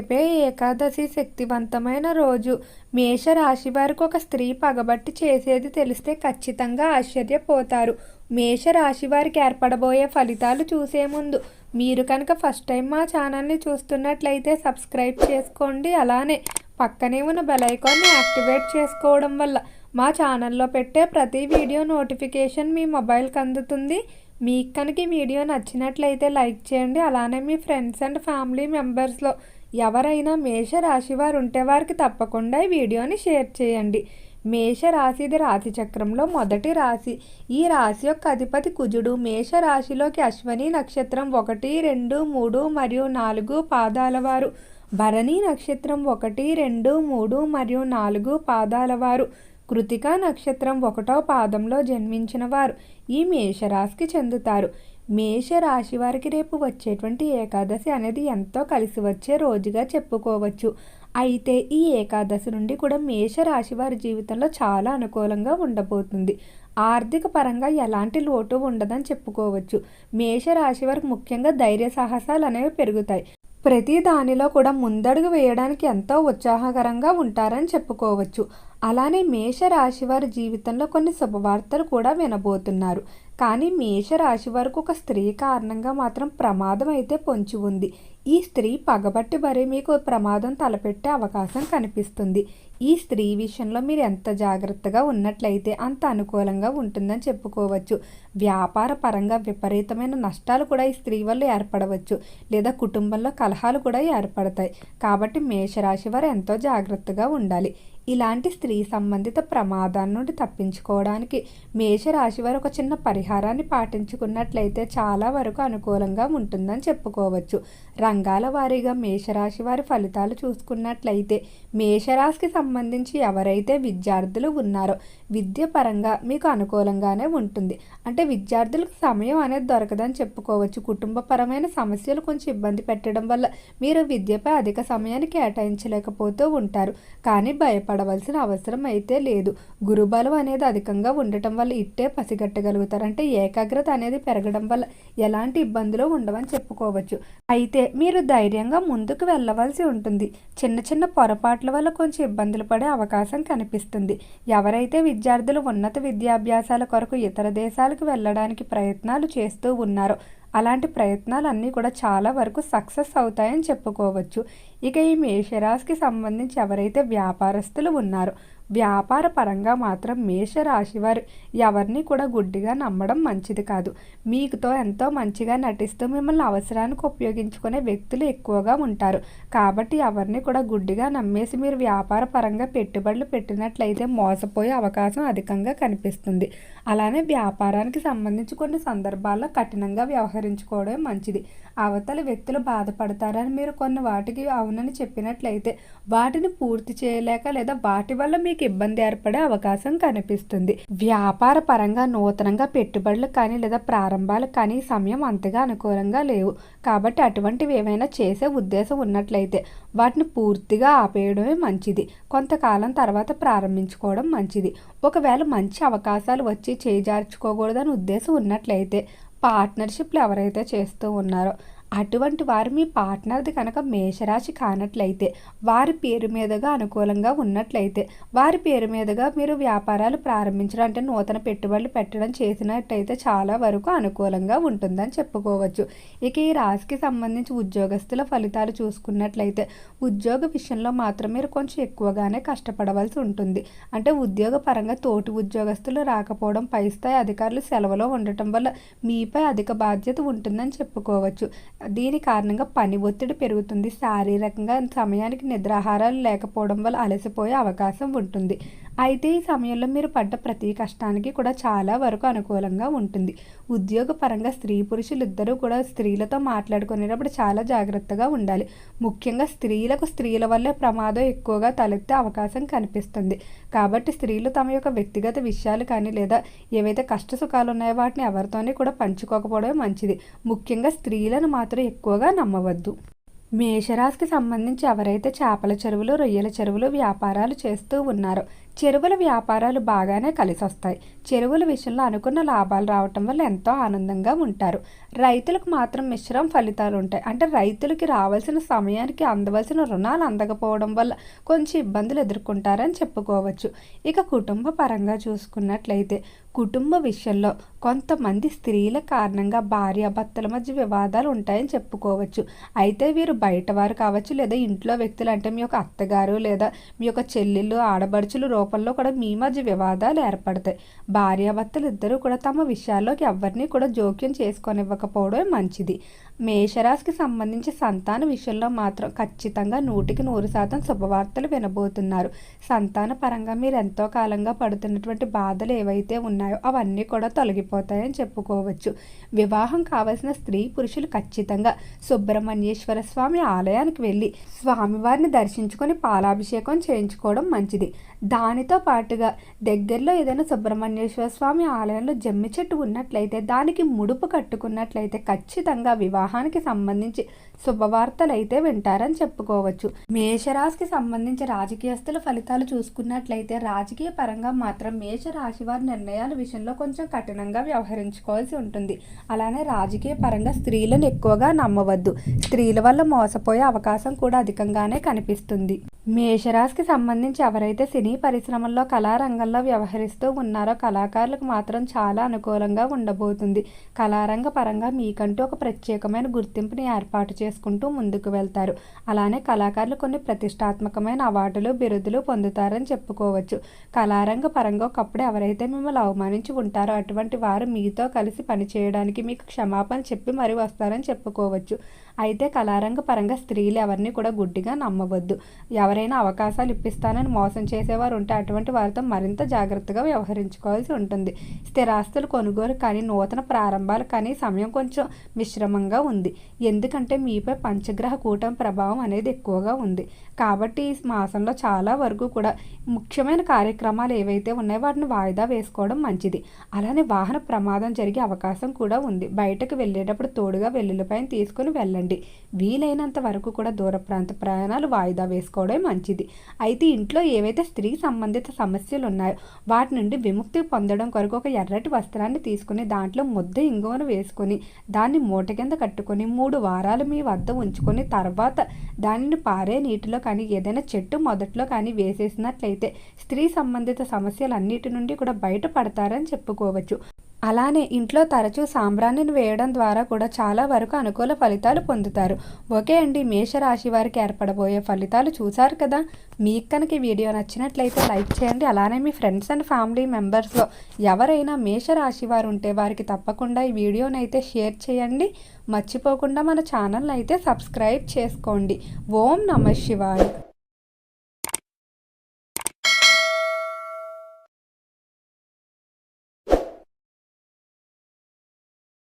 రేపే ఏకాదశి శక్తివంతమైన రోజు. మేషరాశి వారికి ఒక స్త్రీ పగబట్టి చేసేది తెలిస్తే ఖచ్చితంగా ఆశ్చర్యపోతారు. మేషరాశి వారికి ఏర్పడబోయే ఫలితాలు చూసే ముందు మీరు కనుక ఫస్ట్ టైం మా ఛానల్ని చూస్తున్నట్లయితే సబ్స్క్రైబ్ చేసుకోండి. అలానే పక్కనే ఉన్న బెలైకాన్ని యాక్టివేట్ చేసుకోవడం వల్ల మా ఛానల్లో పెట్టే ప్రతి వీడియో నోటిఫికేషన్ మీ మొబైల్కి అందుతుంది. మీకు కనుక ఈ వీడియో నచ్చినట్లయితే లైక్ చేయండి. అలానే మీ ఫ్రెండ్స్ అండ్ ఫ్యామిలీ మెంబర్స్లో ఎవరైనా మేష రాశి వారు ఉంటే వారికి తప్పకుండా ఈ వీడియోని షేర్ చేయండి. మేష రాశిది రాశి చక్రంలో మొదటి రాశి. ఈ రాశి యొక్క అధిపతి కుజుడు. మేష రాశిలోకి అశ్వని నక్షత్రం ఒకటి రెండు మూడు మరియు నాలుగు పాదాల వారు. భరణి నక్షత్రం ఒకటి రెండు మూడు మరియు నాలుగు పాదాల వారు. కృతికా నక్షత్రం ఒకటో పాదంలో జన్మించిన వారు. ఈ మేషరాశికి చెందుతారు. మేషరాశి వారికి రేపు వచ్చేటువంటి ఏకాదశి అనేది ఎంతో కలిసి వచ్చే రోజుగా చెప్పుకోవచ్చు. అయితే ఈ ఏకాదశి నుండి కూడా మేషరాశి వారి జీవితంలో చాలా అనుకూలంగా ఉండబోతుంది. ఆర్థిక పరంగా ఎలాంటి లోటు ఉండదని చెప్పుకోవచ్చు. మేషరాశి వారికి ముఖ్యంగా ధైర్య సాహసాలు అనేవి పెరుగుతాయి. ప్రతి దానిలో కూడా ముందడుగు వేయడానికి ఎంతో ఉత్సాహకరంగా ఉంటారని చెప్పుకోవచ్చు. అలానే మేషరాశి వారి జీవితంలో కొన్ని శుభవార్తలు కూడా వినబోతున్నారు. కానీ మేషరాశి వరకు ఒక స్త్రీ కారణంగా మాత్రం ప్రమాదం అయితే పొంచి ఉంది. ఈ స్త్రీ పగబట్టి మరీ మీకు ప్రమాదం తలపెట్టే అవకాశం కనిపిస్తుంది. ఈ స్త్రీ విషయంలో మీరు ఎంత జాగ్రత్తగా ఉన్నట్లయితే అంత అనుకూలంగా ఉంటుందని చెప్పుకోవచ్చు. వ్యాపార పరంగా విపరీతమైన నష్టాలు కూడా ఈ స్త్రీ వల్ల ఏర్పడవచ్చు. లేదా కుటుంబంలో కలహాలు కూడా ఏర్పడతాయి. కాబట్టి మేషరాశి వారు ఎంతో జాగ్రత్తగా ఉండాలి. ఇలాంటి స్త్రీ సంబంధిత ప్రమాదాల నుండి తప్పించుకోవడానికి మేషరాశి వారు ఒక చిన్న పరిహారాన్ని పాటించుకున్నట్లయితే చాలా వరకు అనుకూలంగా ఉంటుందని చెప్పుకోవచ్చు. రంగాల వారీగా మేషరాశి వారి ఫలితాలు చూసుకున్నట్లయితే మేషరాశికి సంబంధించి ఎవరైతే విద్యార్థులు ఉన్నారో విద్య పరంగా మీకు అనుకూలంగానే ఉంటుంది. అంటే విద్యార్థులకు సమయం అనేది దొరకదని చెప్పుకోవచ్చు. కుటుంబపరమైన సమస్యలు కొంచెం ఇబ్బంది పెట్టడం వల్ల మీరు విద్యపై అధిక సమయాన్ని కేటాయించలేకపోతూ ఉంటారు. కానీ భయపడవలసిన అవసరం అయితే లేదు. గురుబలం అనేది అధికంగా ఉండటం వల్ల ఇట్టే పసిగట్టగలుగుతారు. అంటే ఏకాగ్రత అనేది పెరగడం వల్ల ఎలాంటి ఇబ్బందులు ఉండవని చెప్పుకోవచ్చు. అయితే మీరు ధైర్యంగా ముందుకు వెళ్ళవలసి ఉంటుంది. చిన్న చిన్న పొరపాట్ల వల్ల కొంచెం ఇబ్బందులు పడే అవకాశం కనిపిస్తుంది. ఎవరైతే విద్యార్థులు ఉన్నత విద్యాభ్యాసాల కొరకు ఇతర దేశాలకు వెళ్ళడానికి ప్రయత్నాలు చేస్తూ ఉన్నారో అలాంటి ప్రయత్నాలన్నీ కూడా చాలా వరకు సక్సెస్ అవుతాయని చెప్పుకోవచ్చు. ఇక ఈ మేషరాశికి సంబంధించి ఎవరైతే వ్యాపారస్తులు ఉన్నారో వ్యాపార పరంగా మాత్రం మేషరాశి వారు ఎవరిని కూడా గుడ్డిగా నమ్మడం మంచిది కాదు. మీకుతో ఎంతో మంచిగా నటిస్తూ మిమ్మల్ని అవసరానికి ఉపయోగించుకునే వ్యక్తులు ఎక్కువగా ఉంటారు. కాబట్టి ఎవరిని కూడా గుడ్డిగా నమ్మేసి మీరు వ్యాపార పరంగా పెట్టుబడులు పెట్టినట్లయితే మోసపోయే అవకాశం అధికంగా కనిపిస్తుంది. అలానే వ్యాపారానికి సంబంధించి కొన్ని సందర్భాల్లో కఠినంగా వ్యవహరి వ్యవహరించుకోవడం మంచిది. అవతల వ్యక్తులు బాధపడతారని మీరు కొన్ని వాటికి అవునని చెప్పినట్లయితే వాటిని పూర్తి చేయలేక లేదా వాటి వల్ల మీకు ఇబ్బంది ఏర్పడే అవకాశం కనిపిస్తుంది. వ్యాపార పరంగా నూతనంగా పెట్టుబడులు కానీ లేదా ప్రారంభాలు కానీ సమయం అంతగా అనుకూలంగా లేవు. కాబట్టి అటువంటివి ఏమైనా చేసే ఉద్దేశం ఉన్నట్లయితే వాటిని పూర్తిగా ఆపేయడమే మంచిది. కొంతకాలం తర్వాత ప్రారంభించుకోవడం మంచిది. ఒకవేళ మంచి అవకాశాలు వచ్చి చేజార్చుకోకూడదని ఉద్దేశం ఉన్నట్లయితే పార్ట్నర్షిప్లు ఎవరైతే చేస్తూ ఉన్నారో అటువంటి వారు మీ పార్ట్నర్ది కనుక మేషరాశి కానట్లయితే వారి పేరు మీదుగా అనుకూలంగా ఉన్నట్లయితే వారి పేరు మీదుగా మీరు వ్యాపారాలు ప్రారంభించడం అంటే నూతన పెట్టుబడులు పెట్టడం చేసినట్టయితే చాలా వరకు అనుకూలంగా ఉంటుందని చెప్పుకోవచ్చు. ఇక ఈ రాశికి సంబంధించి ఉద్యోగస్తుల ఫలితాలు చూసుకున్నట్లయితే ఉద్యోగ విషయంలో మాత్రం మీరు కొంచెం ఎక్కువగానే కష్టపడవలసి ఉంటుంది. అంటే ఉద్యోగ పరంగా తోటి ఉద్యోగస్తులు రాకపోవడం పై స్థాయి అధికారులు సెలవులో ఉండటం వల్ల మీపై అధిక బాధ్యత ఉంటుందని చెప్పుకోవచ్చు. దీని కారణంగా పని ఒత్తిడి పెరుగుతుంది. శారీరకంగా సమయానికి నిద్రాహారాలు లేకపోవడం వల్ల అలసిపోయే అవకాశం ఉంటుంది. అయితే ఈ సమయంలో మీరు పడ్డ ప్రతి కష్టానికి కూడా చాలా వరకు అనుకూలంగా ఉంటుంది. ఉద్యోగ పరంగా స్త్రీ పురుషులు ఇద్దరూ కూడా స్త్రీలతో మాట్లాడుకునేటప్పుడు చాలా జాగ్రత్తగా ఉండాలి. ముఖ్యంగా స్త్రీలకు స్త్రీల వల్లే ప్రమాదం ఎక్కువగా తలెత్తే అవకాశం కనిపిస్తుంది. కాబట్టి స్త్రీలు తమ యొక్క వ్యక్తిగత విషయాలు కానీ లేదా ఏవైతే కష్ట సుఖాలు ఉన్నాయో వాటిని ఎవరితోనే కూడా పంచుకోకపోవడమే మంచిది. ముఖ్యంగా స్త్రీలను మాత్రం ఎక్కువగా నమ్మవద్దు. మేషరాశికి సంబంధించి ఎవరైతే చేపల చెరువులు రొయ్యల చెరువులు వ్యాపారాలు చేస్తూ ఉన్నారో చెరువుల వ్యాపారాలు బాగానే కలిసొస్తాయి. చెరువుల విషయంలో అనుకున్న లాభాలు రావటం వల్ల ఎంతో ఆనందంగా ఉంటారు. రైతులకు మాత్రం మిశ్రమ ఫలితాలు ఉంటాయి. అంటే రైతులకి రావాల్సిన సమయానికి అందవలసిన రుణాలు అందకపోవడం వల్ల కొంచెం ఇబ్బందులు ఎదుర్కొంటారని చెప్పుకోవచ్చు. ఇక కుటుంబ పరంగా చూసుకున్నట్లయితే కుటుంబ విషయంలో కొంతమంది స్త్రీల కారణంగా భార్యాభర్తల మధ్య వివాదాలు ఉంటాయని చెప్పుకోవచ్చు. అయితే వీరు బయట వారు కావచ్చు లేదా ఇంట్లో వ్యక్తులు అంటే మీ యొక్క అత్తగారు లేదా మీ యొక్క చెల్లెళ్ళు ఆడబడుచులు రూప లోపల్లో కూడా మీ మధ్య వివాదాలు ఏర్పడతాయి. భార్యాభర్తలు ఇద్దరూ కూడా తమ విషయాల్లోకి ఎవరిని కూడా జోక్యం చేసుకొనివ్వకపోవడమే మంచిది. మేషరాశికి సంబంధించి సంతాన విషయంలో మాత్రం ఖచ్చితంగా నూటికి నూరు శాతం శుభవార్తలు వినబోతున్నారు. సంతాన పరంగా మీరు ఎంతో కాలంగా పడుతున్నటువంటి బాధలు ఏవైతే ఉన్నాయో అవన్నీ కూడా తొలగిపోతాయని చెప్పుకోవచ్చు. వివాహం కావలసిన స్త్రీ పురుషులు ఖచ్చితంగా సుబ్రహ్మణ్యేశ్వర స్వామి ఆలయానికి వెళ్ళి స్వామివారిని దర్శించుకొని పాలాభిషేకం చేయించుకోవడం మంచిది. దాని దానితో పాటుగా దగ్గరలో ఏదైనా సుబ్రహ్మణ్యేశ్వర స్వామి ఆలయంలో జమ్మి చెట్టు ఉన్నట్లయితే దానికి ముడుపు కట్టుకున్నట్లయితే ఖచ్చితంగా వివాహానికి సంబంధించి శుభవార్తలు అయితే వింటారని చెప్పుకోవచ్చు. మేషరాశికి సంబంధించి రాజకీయస్తుల ఫలితాలు చూసుకున్నట్లయితే రాజకీయ పరంగా మాత్రం మేషరాశి వారి నిర్ణయాల విషయంలో కొంచెం కఠినంగా వ్యవహరించుకోవాల్సి ఉంటుంది. అలానే రాజకీయ పరంగా స్త్రీలను ఎక్కువగా నమ్మవద్దు. స్త్రీల వల్ల మోసపోయే అవకాశం కూడా అధికంగానే కనిపిస్తుంది. మేషరాశికి సంబంధించి ఎవరైతే సినీ పరిశ్రమల్లో కళారంగంలో వ్యవహరిస్తూ ఉన్నారో కళాకారులకు మాత్రం చాలా అనుకూలంగా ఉండబోతుంది. కళారంగ పరంగా మీకంటూ ఒక ప్రత్యేకమైన గుర్తింపుని ఏర్పాటు చేసుకుంటూ ముందుకు వెళ్తారు. అలానే కళాకారులు కొన్ని ప్రతిష్టాత్మకమైన అవార్డులు బిరుదులు పొందుతారని చెప్పుకోవచ్చు. కళారంగ పరంగా ఒకప్పుడు ఎవరైతే మిమ్మల్ని అవమానించి ఉంటారో అటువంటి వారు మీతో కలిసి పనిచేయడానికి మీకు క్షమాపణ చెప్పి మరి వస్తారని చెప్పుకోవచ్చు. అయితే కళారంగ పరంగా స్త్రీలు ఎవరిని కూడా గుడ్డిగా నమ్మవద్దు. ఎవరైనా అవకాశాలు ఇప్పిస్తానని మోసం చేసేవారు ఉంటే అటువంటి వారితో మరింత జాగ్రత్తగా వ్యవహరించుకోవాల్సి ఉంటుంది. స్థిరాస్తులు కొనుగోలు కానీ నూతన ప్రారంభాలు కానీ సమయం కొంచెం మిశ్రమంగా ఉంది. ఎందుకంటే మీపై పంచగ్రహ కూటమి ప్రభావం అనేది ఎక్కువగా ఉంది. కాబట్టి ఈ మాసంలో చాలా వరకు కూడా ముఖ్యమైన కార్యక్రమాలు ఏవైతే ఉన్నాయో వాటిని వాయిదా వేసుకోవడం మంచిది. అలానే వాహన ప్రమాదం జరిగే అవకాశం కూడా ఉంది. బయటకు వెళ్ళేటప్పుడు తోడుగా వెల్లుల్లిపైన తీసుకుని వెళ్ళండి. వీలైనంత వరకు కూడా దూర ప్రాంత ప్రయాణాలు వాయిదా వేసుకోవడం మంచిది. అయితే ఇంట్లో ఏవైతే స్త్రీ సంబంధిత సమస్యలు ఉన్నాయో వాటి నుండి విముక్తి పొందడం కొరకు ఒక ఎర్రటి వస్త్రాన్ని తీసుకుని దాంట్లో ముద్ద ఇంగువను వేసుకొని దాన్ని మూట కింద కట్టుకొని మూడు వారాలు మీ వద్ద ఉంచుకొని తర్వాత దానిని పారే నీటిలో కానీ ఏదైనా చెట్టు మొదట్లో కానీ వేసేసినట్లయితే స్త్రీ సంబంధిత సమస్యలన్నిటి నుండి కూడా బయటపడతారని చెప్పుకోవచ్చు. అలానే ఇంట్లో తరచూ సాంబ్రాణిని వేయడం ద్వారా కూడా చాలా వరకు అనుకూల ఫలితాలు పొందుతారు. ఓకే అండి మేషరాశి వారికి ఏర్పడబోయే ఫలితాలు చూసారు కదా? మీకు కనుక ఈ వీడియో నచ్చినట్లయితే లైక్ చేయండి. అలానే మీ ఫ్రెండ్స్ అండ్ ఫ్యామిలీ మెంబర్స్లో ఎవరైనా మేషరాశి వారు ఉంటే వారికి తప్పకుండా ఈ వీడియోని అయితే షేర్ చేయండి. మర్చిపోకుండా మన ఛానల్ అయితే సబ్స్క్రైబ్ చేసుకోండి. ఓం నమ శివాయ.